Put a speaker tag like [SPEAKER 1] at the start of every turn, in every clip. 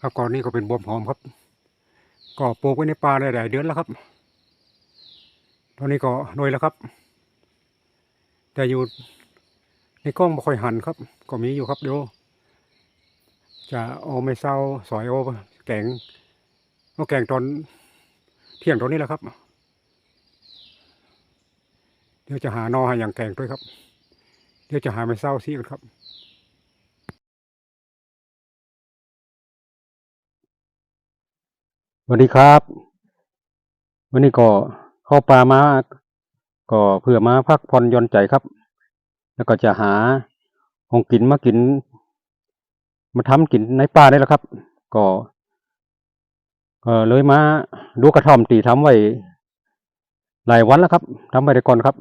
[SPEAKER 1] ครับก่อนนี้ก็เป็นบวมหอมครับ ก็ปลูกไว้ในป่าได้หลายเดือนแล้วครับ ตอนนี้ก็หน่วยแล้วครับ แต่อยู่ในกล้องไม่ค่อยหันครับ ก็มีอยู่ครับเดี๋ยวจะเอาไม่เศร้าสอยเอาแกงเอาแกงตอนเที่ยงตอนนี้แหละครับ เดี๋ยวจะหานอหาอย่างแกงด้วยครับ เดี๋ยวจะหาไม่เศร้าซีกันครับ สวัสดีครับ วันนี้ก็เข้าป่ามาก็เพื่อมาพักผ่อนย่อนใจครับ แล้วก็จะหาของกินมากิน มาทำกินในป่าได้แล้วครับ ก็เออเลยมาดูกระท่อมตีทำไว้หลายวันแล้วครับทำไว้ได้ก่อนครับ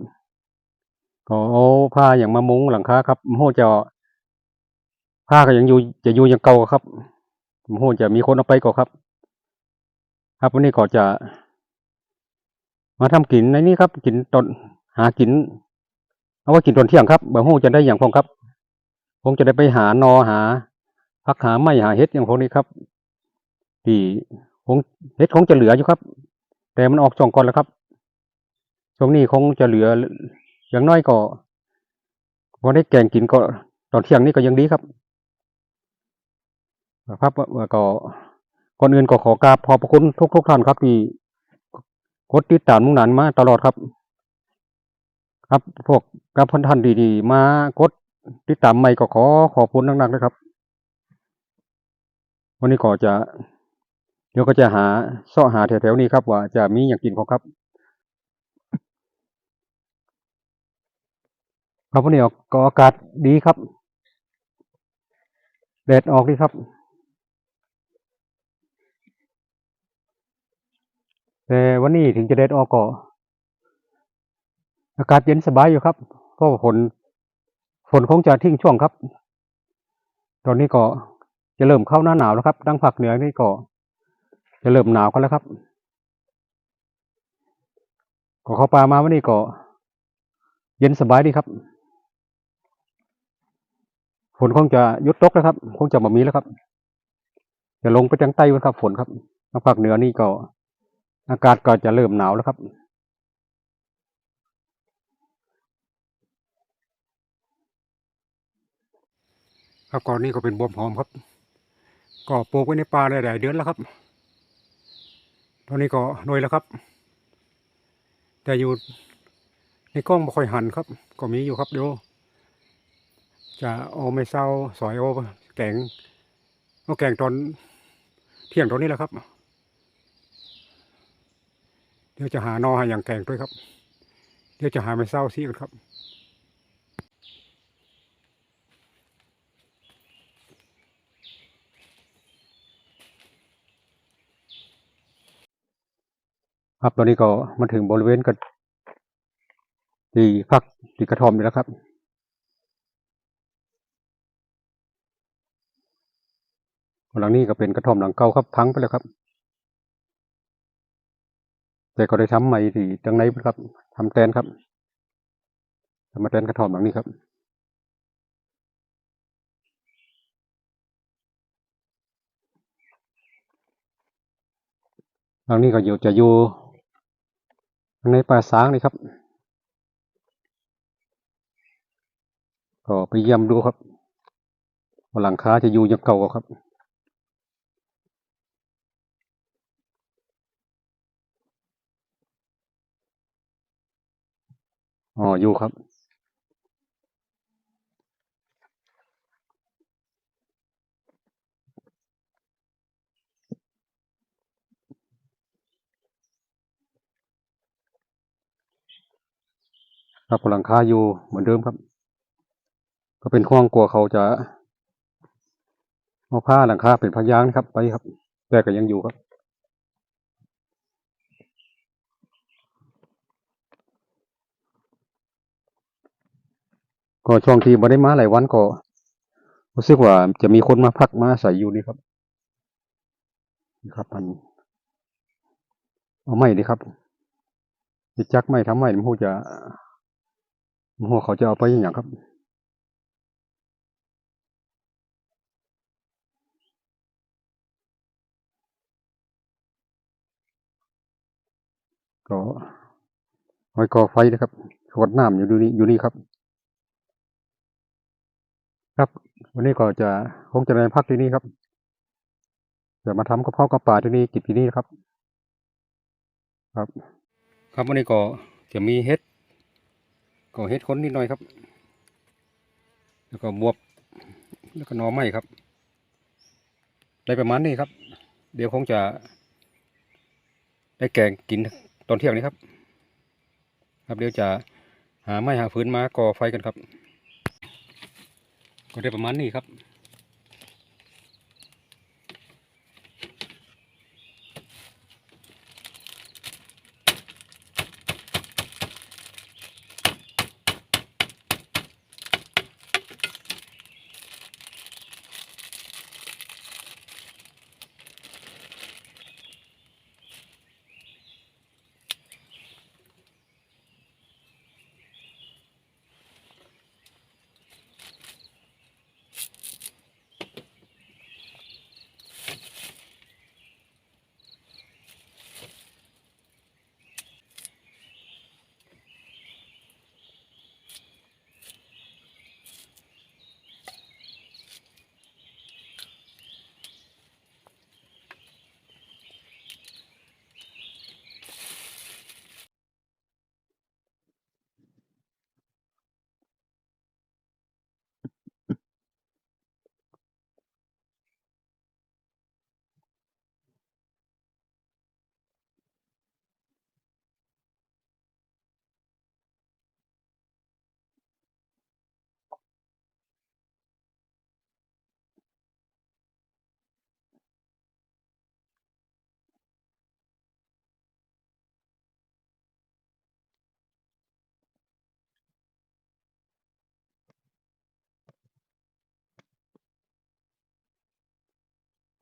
[SPEAKER 1] ก็เอาผ้าอย่างมามุงหลังคาครับโมโหจะผ้าก็ยังอยู่จะอยู่ย่างเก่าครับโมโหจะมีคนเอาไปก็ครับ ครับวันนี้ก็จะ มาทำกินในนี้ครับ กินตอนหากิน เอาไว้กินตอนเที่ยงครับเบอร์โฮจะได้อย่างพองครับคงจะได้ไปหานอหาพักหาไม้หาเห็ดอย่างพวกนี้ครับที่คงเห็ดคงจะเหลืออยู่ครับ แต่มันออกช่องก่อนแล้วครับช่วงนี้คงจะเหลืออย่างน้อยก็พอได้แกงกินก็ตอนเที่ยงนี้ก็ยังดีครับครับก็ ก่อนอื่นก็ขอกราบขอบพระคุณทุกทุกๆท่านครับที่กดติดตามมุ่งหนานมาตลอดครับ ครับพวกกับพันท่านดีๆ มากดติดตามใหม่ก็ขอขอบคุณนักๆนะครับ วันนี้ก็จะเดี๋ยวก็จะหาเสาะหาแถวๆนี้ครับ ว่าจะมีอย่างกินของครับครับวันนี้ก็อากาศดีครับแดดออกดีครับ แต่วันนี้ถึงจะแดดออกก็อากาศเย็นสบายอยู่ครับเพราะว่าฝนฝนคงจะทิ้งช่วงครับ ตอนนี้ก็จะเริ่มเข้าหน้าหนาวแล้วครับดังภาคเหนือนี่ก็จะเริ่มหนาวกันแล้วครับ ก็เข้าป่ามาวันนี้ก็เย็นสบายดีครับฝนคงจะยุดตกแล้วครับ คงจะมามีแล้วครับ จะลงไปทางใต้แล้วครับฝนครับทางภาคเหนือนี่ก็ อากาศก็จะเริ่มหนาวแล้วครับครับก่อนนี้ก็เป็นบวมหอมครับ ก็ปลูกไว้ในป่าได้หลายเดือนแล้วครับ ตอนนี้ก็หน่วยแล้วครับ แต่อยู่ในกล้องไม่ค่อยหันครับ ก็มีอยู่ครับเดี๋ยวจะเอาไม่เศร้าสอยเอาแกงเอาแกงตอนเที่ยงตอนนี้แหละครับ เดี๋ยวจะหานอหาอย่างแกงด้วยครับ เดี๋ยวจะหาไม่เศร้าซีกันครับครับตอนนี้ก็มาถึงบริเวณกระตีพักตีกระท่อมนี่แล้วครับหลังนี้ก็เป็นกระท่อมหลังเก่าครับพังไปแล้วครับ แต่ก็ได้ทำใหม่ที่ตังไหนครับทำแตนครับทำมาแตนกระท่อมหลังนี้ครับหลังนี้ก็อยู่จะอยู่ในป่าสางนี่ครับ ก็ไปเยี่ยมดูครับว่าหลังคาจะอยู่ยังเก่ากว่าครับ อ๋อ อยู่ครับ ครับหลังคาอยู่เหมือนเดิมครับ ก็เป็นห่วงกลัวเขาจะเอาผ้าหลังคาเป็นพยางนะครับ ไปครับ แต่ก็ยังอยู่ครับ ก็ช่วงที่มาได้มาหลายวันก็รู้สึกว่าจะมีคนมาพักมาใส่อยู่นี่ครับนี่ครับมันเอาไม่ดีครับจะจักไม่ทำไม่มันหูจะมันเขาจะเอาไปอย่างครับก็ไว้กอไฟนะครับขวดน้ำอยู่ดูนี่อยู่นี่ครับ ครับวันนี้ก็จะคงจะในพักที่นี่ครับจะมาทำกระเพาะกระป่าที่นี่กินที่นี่ครับ ครับ ครับวันนี้ก็จะมีเฮ็ดก็เฮ็ดคนนิดหน่อยครับ แล้วก็บวบ แล้วก็นอไม้ครับได้ประมาณนี้ครับ เดี๋ยวคงจะ ได้แกงกินตอนเที่ยงนี้ครับ ครับเดี๋ยวจะหาไม้หาฟืนมาก่อไฟกันครับ ก็ได้ประมาณนี้ครับ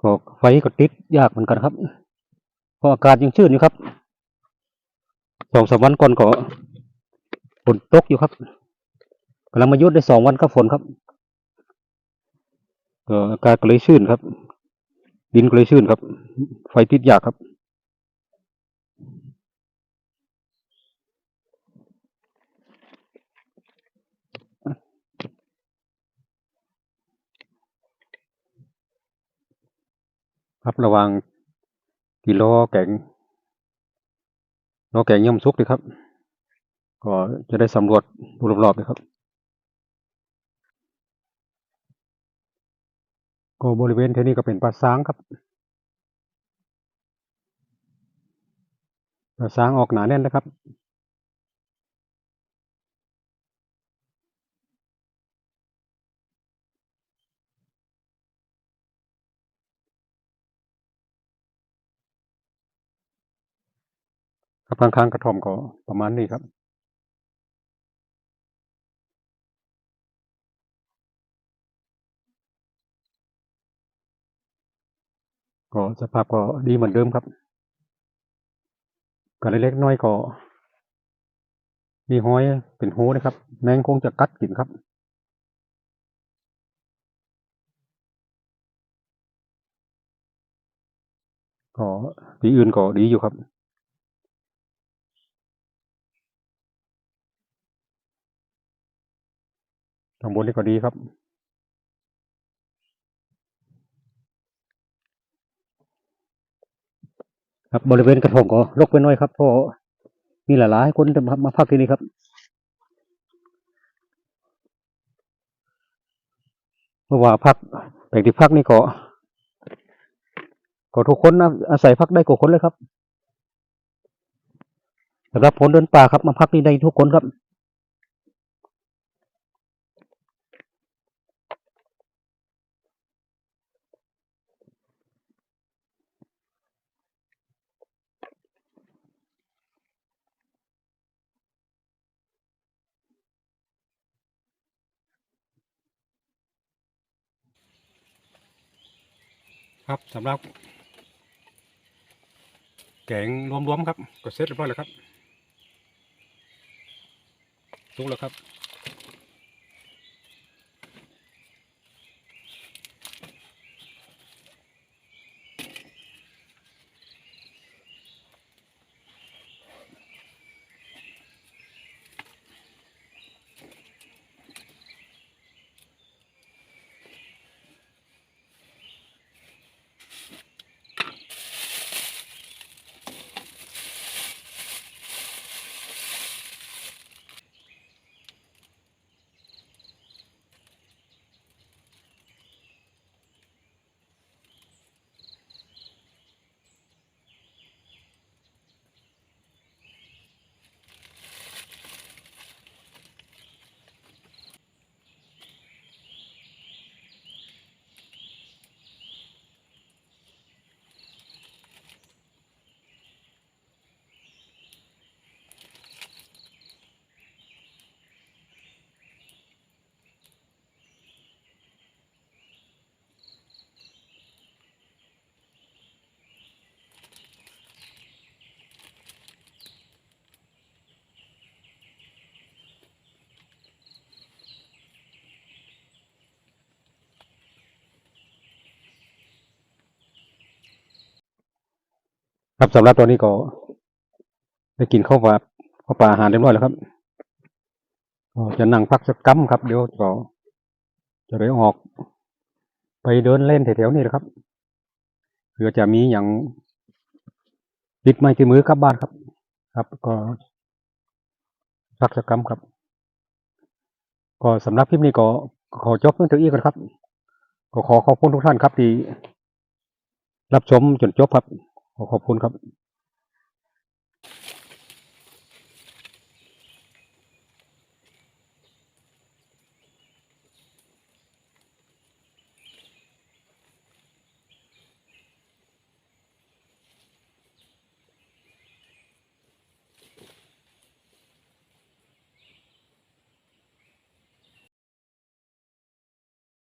[SPEAKER 1] ก็ไฟก็ติดยากเหมือนกันครับ เพราะอากาศยังชื้นอยู่ครับสองสามวันก่อนก็ฝนตกอยู่ครับกำลังมายุดได้สองวันก็ฝนครับก็อากาศก็เลยชื้นครับ ดินก็เลยชื้นครับ ไฟติดยากครับ ครับระวังกิโลแกงโลแกงย่อมซุกเลยครับ ก็จะได้สำรวจดูรอบๆเลยครับ ก็บริเวณที่นี่ก็เป็นป่าช้างครับป่าช้างออกหนาแน่นนะครับ ครับข้างๆกระท่อมก็ประมาณนี้ครับก็สภาพก็ดีเหมือนเดิมครับก็เล็กๆน้อยก็มีห้อยเป็นหูนะครับ แมงคงจะกัดกินครับ ก็ที่อื่นก็ดีอยู่ครับ ข้างบนนี่ก็ดีครับ ครับบริเวณกระทงก็รกไปหน่อยครับเพราะมีหลายๆคนจะมามาพักที่นี่ครับเพราะว่าพักแต่ที่พักนี่ก็ก็ทุกคนอาศัยพักได้กว่าคนเลยครับสำหรับคนเดินป่าครับมาพักนี่ได้ทุกคนครับ ครับสำหรับ แกงรวมๆครับ ก็เสร็จเรียบร้อยแล้วครับ ทุกแล้วครับ ครับสำหรับตัวนี้ก็ได้กินข้าวปลาข้าวปลาอาหารเรียบร้อยแล้วครับก็จะนั่งพักสักกัมครับเดี๋ยวก็จะได้ออก ไปเดินเล่นแถวๆนี้นะครับเผื่อจะมีอย่างติดไม้ติดมือกลับบ้านครับ ครับก็พักสักกัมครับ ก็สำหรับคลิปนี้ก็ขอจบเพียงเท่านี้ก่อนครับ ก็ขอขอบคุณทุกท่านครับที่รับชมจนจบครับ ขอขอบคุณครับ